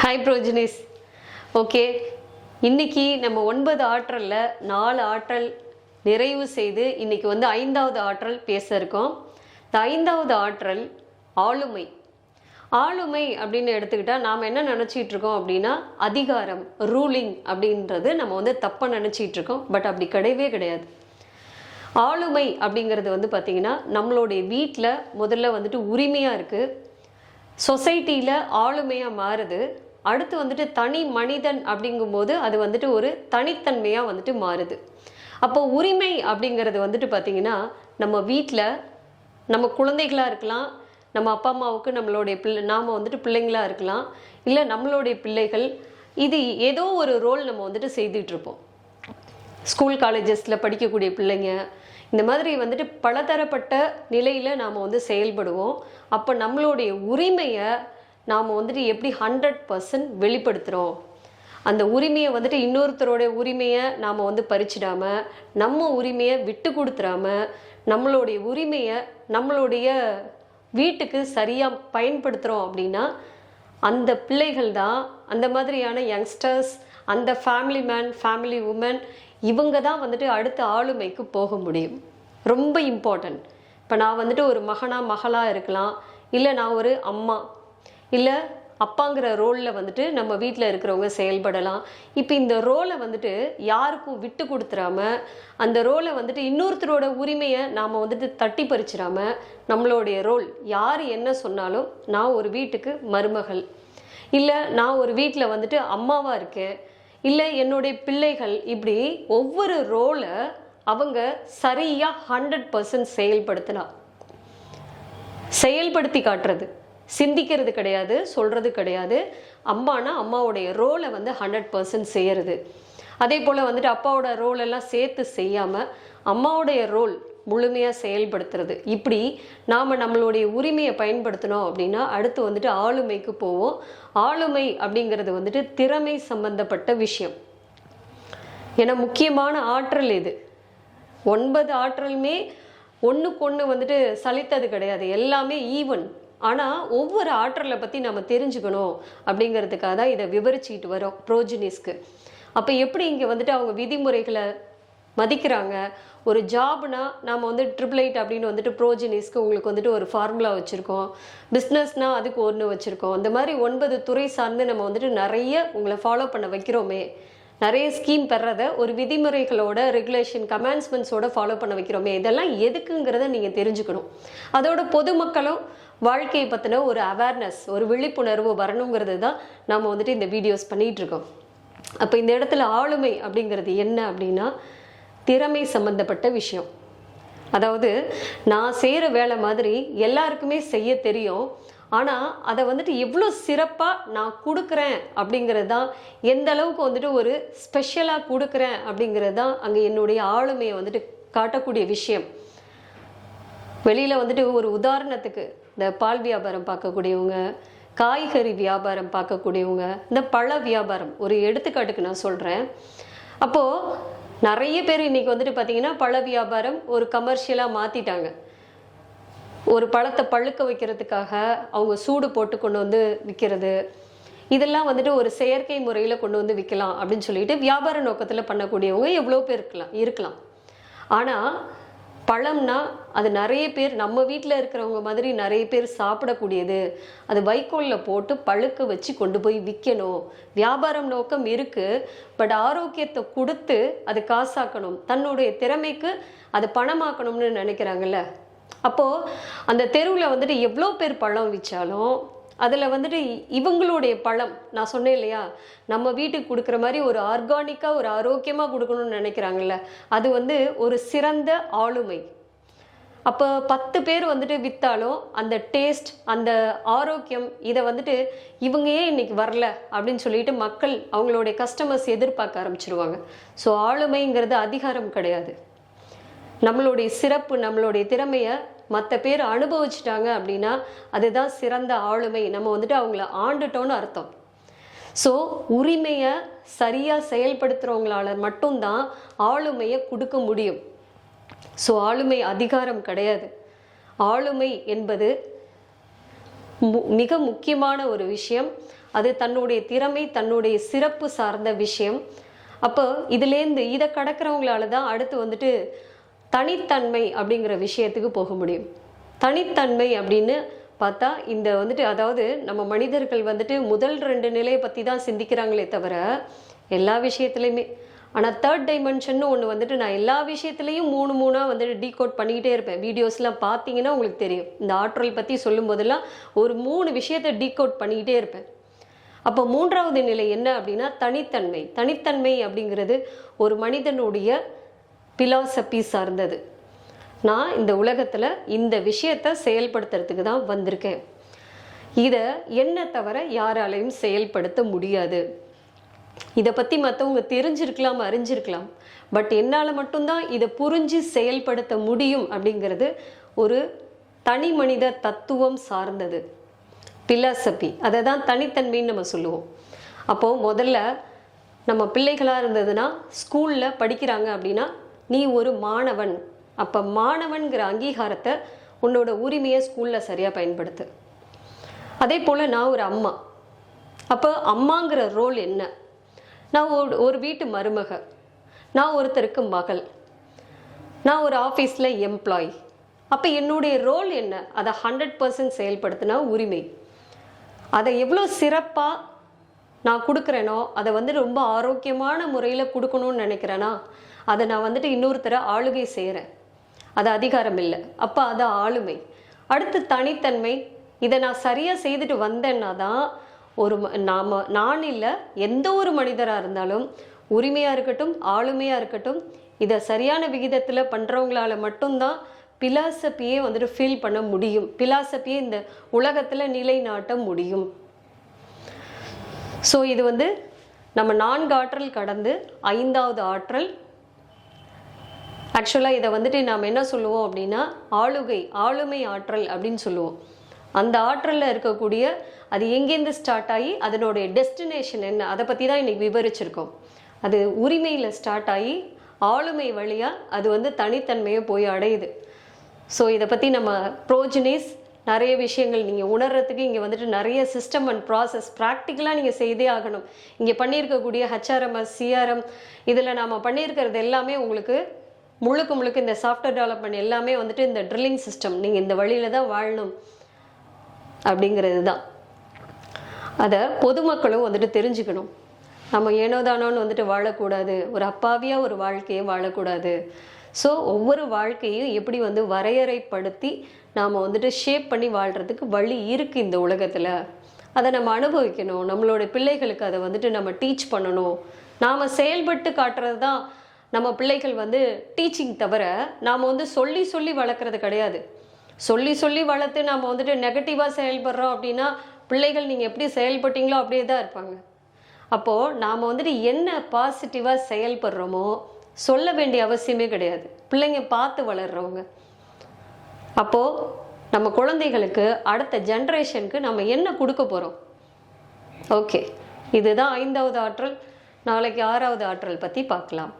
Hi ப்ரோஜினிஸ் okay இன்னைக்கு நம்ம ஒன்பது ஆற்றலில் நாலு ஆற்றல் நிறைவு செய்து இன்னைக்கு வந்து ஐந்தாவது ஆற்றல் பேச இருக்கோம். இந்த ஐந்தாவது ஆற்றல் ஆளுமை. ஆளுமை அப்படின்னு எடுத்துக்கிட்டால் நாம் என்ன நினச்சிட்டு இருக்கோம் அப்படின்னா அதிகாரம் ரூலிங் அப்படின்றது நம்ம வந்து தப்பாக நினச்சிட்டு இருக்கோம். பட் அப்படி கிடையவே கிடையாது. ஆளுமை அப்படிங்கிறது வந்து பார்த்திங்கன்னா நம்மளுடைய வீட்டில் முதல்ல வந்துட்டு உரிமையாக இருக்குது சொசைட்டியில் ஆளுமையாக மாறுது. அடுத்து வந்துட்டு தனி மனிதன் அப்படிங்கும்போது அது வந்துட்டு ஒரு தனித்தன்மையாக வந்துட்டு மாறுது. அப்போ உரிமை அப்படிங்கிறது வந்துட்டு பார்த்திங்கன்னா நம்ம வீட்டில் நம்ம குழந்தைகளாக இருக்கலாம் நம்ம அப்பா அம்மாவுக்கு நம்மளுடைய பிள்ளை நாம் வந்துட்டு பிள்ளைங்களாக இருக்கலாம் இல்லை நம்மளுடைய பிள்ளைகள் இது ஏதோ ஒரு ரோல் நம்ம வந்துட்டு செய்துட்டு இருப்போம். ஸ்கூல் காலேஜஸில் படிக்கக்கூடிய பிள்ளைங்க இந்த மாதிரி வந்துட்டு பலதரப்பட்ட நிலையில் நாம் வந்து செயல்படுவோம். அப்போ நம்மளுடைய உரிமையை நாம் வந்துட்டு எப்படி ஹண்ட்ரட் பர்சன்ட் வெளிப்படுத்துகிறோம் அந்த உரிமையை வந்துட்டு இன்னொருத்தரோடைய உரிமையை நாம் வந்து பறிச்சிடாம நம்ம உரிமையை விட்டு கொடுத்துடாம நம்மளுடைய உரிமையை நம்மளுடைய வீட்டுக்கு சரியாக பயன்படுத்துகிறோம் அப்படின்னா அந்த பிள்ளைகள் தான் அந்த மாதிரியான யங்ஸ்டர்ஸ் அந்த ஃபேமிலி மேன் ஃபேமிலி உமன் இவங்க தான் வந்துட்டு அடுத்த ஆளுமைக்கு போக முடியும். ரொம்ப இம்பார்ட்டன்ட் இப்போ நான் வந்துட்டு ஒரு மகனாக மகளாக இருக்கலாம். இல்லை நான் ஒரு அம்மா. இல்லை அப்பாங்கிற ரோலில் வந்துட்டு நம்ம வீட்டில் இருக்கிறவங்க செயல்படலாம். இப்போ இந்த ரோலை வந்துட்டு யாருக்கும் விட்டு கொடுத்துறாம அந்த ரோலை வந்துட்டு இன்னொருத்தரோட உரிமையை நாம் வந்துட்டு தட்டி பறிச்சிடாம நம்மளுடைய ரோல் யார் என்ன சொன்னாலும் நான் ஒரு வீட்டுக்கு மருமகள். இல்லை நான் ஒரு வீட்டில் வந்துட்டு அம்மாவாக இருக்கேன். இல்லை என்னுடைய பிள்ளைகள் இப்படி ஒவ்வொரு ரோலை அவங்க சரியாக ஹண்ட்ரட் பர்சன்ட் செயல்படுத்தலாம் செயல்படுத்தி காட்டுறது. சிந்திக்கிறது கிடையாது சொல்கிறது கிடையாது. அம்மானா அம்மாவுடைய ரோலை வந்து ஹண்ட்ரட் பர்சன்ட் செய்கிறது அதே போல் வந்துட்டு அப்பாவோட ரோல் எல்லாம் சேர்த்து செய்யாமல் அம்மாவுடைய ரோல் முழுமையாக செயல்படுத்துறது. இப்படி நாம் நம்மளுடைய உரிமையை பயன்படுத்தினோம் அப்படின்னா அடுத்து வந்துட்டு ஆளுமைக்கு போவோம். ஆளுமை அப்படிங்கிறது வந்துட்டு திறமை சம்பந்தப்பட்ட விஷயம். ஏன்னா முக்கியமான ஆற்றல் இது ஒன்பது ஆற்றலுமே ஒன்றுக்கு ஒன்று வந்துட்டு சலித்தது கிடையாது. எல்லாமே ஈவன் ஆனால் ஒவ்வொரு ஆற்றலை பற்றி நம்ம தெரிஞ்சுக்கணும் அப்படிங்கிறதுக்காக தான் இதை விவரிச்சுக்கிட்டு வரோம் ப்ரோஜினிஸ்க்கு. அப்போ எப்படி இங்கே வந்துட்டு அவங்க விதிமுறைகளை மதிக்கிறாங்க? ஒரு ஜாப்னா நம்ம வந்து ட்ரிபிள் எயிட் அப்படின்னு வந்துட்டு ப்ரோஜினிஸ்க்கு உங்களுக்கு வந்துட்டு ஒரு ஃபார்முலா வச்சுருக்கோம். பிஸ்னஸ்னால் அதுக்கு ஒன்று வச்சுருக்கோம். அந்த மாதிரி ஒன்பது துறை சார்ந்து நம்ம வந்துட்டு நிறைய உங்களை ஃபாலோ பண்ண வைக்கிறோமே. நிறைய ஸ்கீம் பெறத ஒரு விதிமுறைகளோட ரெகுலேஷன் கமாண்ட்ஸ்மெண்ட்ஸோட ஃபாலோ பண்ண வைக்கிறோமே. இதெல்லாம் எதுக்குங்கிறத நீங்கள் தெரிஞ்சுக்கணும். அதோட பொதுமக்களும் வாழ்க்கையை பற்றின ஒரு அவேர்னஸ் ஒரு விழிப்புணர்வு வரணுங்கிறது தான் நம்ம வந்துட்டு இந்த வீடியோஸ் பண்ணிகிட்ருக்கோம் அப்போ இந்த இடத்துல ஆளுமை அப்படிங்கிறது என்ன அப்படின்னா திறமை சம்மந்தப்பட்ட விஷயம். அதாவது நான் செய்கிற வேலை மாதிரி எல்லாருக்குமே செய்ய தெரியும். ஆனால் அதை வந்துட்டு எவ்வளோ சிறப்பாக நான் கொடுக்குறேன் அப்படிங்கிறது தான் எந்த அளவுக்கு வந்துட்டு ஒரு ஸ்பெஷலாக கொடுக்குறேன் அப்படிங்கிறது தான் அங்கே என்னுடைய ஆளுமையை வந்துட்டு காட்டக்கூடிய விஷயம். வெளியில் வந்துட்டு ஒரு உதாரணத்துக்கு இந்த பால் வியாபாரம் பார்க்கக்கூடியவங்க காய்கறி வியாபாரம் பார்க்கக்கூடியவங்க இந்த பழ வியாபாரம் ஒரு எடுத்துக்காட்டுக்கு நான் சொல்கிறேன் அப்போது நிறைய பேர் இன்றைக்கி வந்துட்டு பார்த்திங்கன்னா பழ வியாபாரம் ஒரு கமர்ஷியலாக மாற்றிட்டாங்க ஒரு பழத்தை பழுக்க வைக்கிறதுக்காக அவங்க சூடு போட்டு கொண்டு வந்து விற்கிறது இதெல்லாம் வந்துட்டு ஒரு செயற்கை முறையில் கொண்டு வந்து விற்கலாம் அப்படின்னு சொல்லிட்டு வியாபார நோக்கத்தில் பண்ணக்கூடியவங்க எவ்வளோ பேர் இருக்கலாம் இருக்கலாம். ஆனால் பழம்னா அது நிறைய பேர் நம்ம வீட்டில் இருக்கிறவங்க மாதிரி நிறைய பேர் சாப்பிடக்கூடியது. அது வைக்கோலில் போட்டு பழுக்க வச்சு கொண்டு போய் விற்கணும் வியாபாரம் நோக்கம் இருக்குது பட் ஆரோக்கியத்தை கொடுத்து அது காசாக்கணும். தன்னுடைய திறமைக்கு அது பணமாக்கணும்னு நினைக்கிறாங்கல்ல? அப்போது அந்த தெருவில் வந்துட்டு எவ்வளோ பேர் பழம் விற்றாலும் அதில் வந்துட்டு இவங்களுடைய பழம் நான் சொன்னேன் இல்லையா நம்ம வீட்டுக்கு கொடுக்குற மாதிரி ஒரு ஆர்கானிக்காக ஒரு ஆரோக்கியமாக கொடுக்கணும்னு நினைக்கிறாங்கல்ல அது வந்து ஒரு சிறந்த ஆளுமை. அப்போ பத்து பேர் வந்துட்டு விற்றாலும் அந்த டேஸ்ட் அந்த ஆரோக்கியம் இதை வந்துட்டு இவங்க ஏன் இன்னைக்கு வரல அப்படின்னு சொல்லிட்டு மக்கள் அவங்களுடைய கஸ்டமர்ஸ் எதிர்பார்க்க ஆரம்பிச்சிருவாங்க. ஸோ ஆளுமைங்கிறது அதிகாரம் கிடையாது. நம்மளுடைய சிறப்பு நம்மளுடைய திறமையை மற்ற பேர் அனுபவிச்சிட்டாங்க அப்படின்னா அதுதான் சிறந்த ஆளுமை. நம்ம வந்துட்டு அவங்கள ஆண்டுட்டோன்னு அர்த்தம். ஸோ உரிமையை சரியாக செயல்படுத்துகிறவங்களால மட்டும்தான் ஆளுமையை கொடுக்க முடியும். ஸோ ஆளுமை அதிகாரம் கிடையாது. ஆளுமை என்பது மு- மிக முக்கியமான ஒரு விஷயம். அது தன்னுடைய திறமை தன்னுடைய சிறப்பு சார்ந்த விஷயம். அப்போ இதுலேருந்து இதை கடக்கிறவங்களால தான் அடுத்து வந்துட்டு தனித்தன்மை அப்படிங்கிற விஷயத்துக்கு போக முடியும். தனித்தன்மை அப்படின்னு பார்த்தா இந்த வந்துட்டு அதாவது நம்ம மனிதர்கள் வந்துட்டு முதல் ரெண்டு நிலையை பற்றி தான் சிந்திக்கிறாங்களே தவிர எல்லா விஷயத்துலையுமே. ஆனால் தேர்ட் டைமென்ஷன் ஒன்று வந்துட்டு நான் எல்லா விஷயத்துலையும் மூணு மூணாக வந்துட்டு டீகோட் பண்ணிக்கிட்டே இருப்பேன். வீடியோஸ்லாம் பார்த்தீங்கன்னா உங்களுக்கு தெரியும். இந்த ஆற்றல் பற்றி சொல்லும் போதெல்லாம் ஒரு மூணு விஷயத்தை டீகோட் பண்ணிக்கிட்டே இருப்பேன். அப்போ மூன்றாவது நிலை என்ன அப்படின்னா தனித்தன்மை. தனித்தன்மை அப்படிங்கிறது ஒரு மனிதனுடைய பிலாசபி சார்ந்தது. நான் இந்த உலகத்தில் இந்த விஷயத்தை செயல்படுத்துறதுக்கு தான் வந்திருக்கேன். இதை என்ன தவிர யாராலையும் செயல்படுத்த முடியாது. இதை பற்றி மற்றவங்க தெரிஞ்சிருக்கலாம் அறிஞ்சிருக்கலாம். பட் என்னால் மட்டும்தான் இதை புரிஞ்சு செயல்படுத்த முடியும் அப்படிங்கிறது ஒரு தனி மனித தத்துவம் சார்ந்தது. பிலாசபி. அதை தான் தனித்தன்மைன்னு நம்ம சொல்லுவோம். அப்போது முதல்ல நம்ம பிள்ளைகளாக இருந்ததுன்னா ஸ்கூலில் படிக்கிறாங்க அப்படின்னா நீ ஒரு மாணவன். அப்போ மாணவன்கிற அங்கீகாரத்தை உன்னோட உரிமையை ஸ்கூலில் சரியாக பயன்படுத்து. அதே போல் நான் ஒரு அம்மா. அப்போ அம்மாங்கிற ரோல் என்ன? நான் ஒரு ஒரு வீட்டு மருமக. நான் ஒருத்தருக்கு மகள். நான் ஒரு ஆஃபீஸில் எம்ப்ளாய் அப்போ என்னுடைய ரோல் என்ன? அதை ஹண்ட்ரட் பர்சன்ட் செயல்படுத்தினா உரிமை. அதை எவ்வளோ சிறப்பாக நான் கொடுக்குறேனோ அதை வந்து ரொம்ப ஆரோக்கியமான முறையில் கொடுக்கணும்னு நினைக்கிறேன்னா அதை நான் வந்துட்டு இன்னொருத்தரை ஆளுகை செய்கிறேன் அது அதிகாரம் இல்லை. அப்போ அது ஆளுமை. அடுத்து தனித்தன்மை. இதை நான் சரியாக செய்துட்டு வந்தேன்னா தான் ஒரு ம- நான் இல்லை எந்த ஒரு மனிதராக இருந்தாலும் உரிமையாக இருக்கட்டும் ஆளுமையாக இருக்கட்டும் இதை சரியான விகிதத்தில் பண்ணுறவங்களால மட்டும்தான் பிலாசபியே வந்துட்டு ஃபீல் பண்ண முடியும். பிலாசபியே இந்த உலகத்தில் நிலைநாட்ட முடியும். ஸோ இது வந்து நம்ம நான்கு ஆற்றல் கடந்து ஐந்தாவது ஆற்றல். ஆக்சுவலாக இதை வந்துட்டு நாம் என்ன சொல்லுவோம் அப்படின்னா ஆளுகை ஆளுமை ஆற்றல் அப்படின்னு சொல்லுவோம். அந்த ஆற்றலில் இருக்கக்கூடிய அது எங்கேருந்து ஸ்டார்ட் ஆகி அதனுடைய டெஸ்டினேஷன் என்ன அதை பற்றி தான் இன்றைக்கி விவரிச்சிருக்கோம். அது உரிமையில் ஸ்டார்ட் ஆகி ஆளுமை வழியாக அது வந்து தனித்தன்மையை போய் அடையுது. ஸோ இதை பற்றி நம்ம ப்ரோஜினேஸ் நிறைய விஷயங்கள் நீங்கள் உணர்றதுக்கு இங்கே வந்துட்டு நிறைய சிஸ்டம் அண்ட் ப்ராசஸ் ப்ராக்டிக்கலாக நீங்கள் செய்தே ஆகணும். இங்கே பண்ணியிருக்கக்கூடிய ஹச்ஆர்எம்எஸ் சிஆர்எம் இதில் நாம் பண்ணியிருக்கிறது எல்லாமே உங்களுக்கு முழுக்க முழுக்க இந்த சாஃப்ட்வேர் டெவலப்மெண்ட் எல்லாமே வந்துட்டு இந்த ட்ரில்லிங் சிஸ்டம் நீங்கள் இந்த வழியில் தான் வாழணும் அப்படிங்கிறது தான் அதை பொதுமக்களும் வந்துட்டு தெரிஞ்சுக்கணும். நம்ம ஏனோதானோன்னு வந்துட்டு வாழக்கூடாது. ஒரு அப்பாவியாக ஒரு வாழ்க்கையை வாழக்கூடாது. ஸோ ஒவ்வொரு வாழ்க்கையும் எப்படி வந்து வரையறைப்படுத்தி நாம் வந்துட்டு ஷேப் பண்ணி வாழ்கிறதுக்கு வழி இருக்குது இந்த உலகத்தில். அதை நம்ம அனுபவிக்கணும். நம்மளோட பிள்ளைகளுக்கு அதை வந்துட்டு நம்ம டீச் பண்ணணும். நாம் செயல்பட்டு காட்டுறது தான் நம்ம பிள்ளைகள் வந்து டீச்சிங் தவிர நாம் வந்து சொல்லி சொல்லி வளர்க்குறது கிடையாது. சொல்லி சொல்லி வளர்த்து நம்ம வந்துட்டு நெகட்டிவாக செயல்படுறோம் அப்படின்னா பிள்ளைகள் நீங்கள் எப்படி செயல்பட்டீங்களோ அப்படியே தான் இருப்பாங்க. அப்போது நாம் வந்துட்டு என்ன பாசிட்டிவாக செயல்படுறோமோ சொல்ல வேண்டிய அவசியமே கிடையாது. பிள்ளைங்க பார்த்து வளர்கிறவங்க அப்போது நம்ம குழந்தைகளுக்கு அடுத்த ஜென்ரேஷனுக்கு நம்ம என்ன கொடுக்க போகிறோம் ஓகே. இதுதான் ஐந்தாவது ஆற்றல். நாளைக்கு ஆறாவது ஆற்றல் பற்றி பார்க்கலாம்.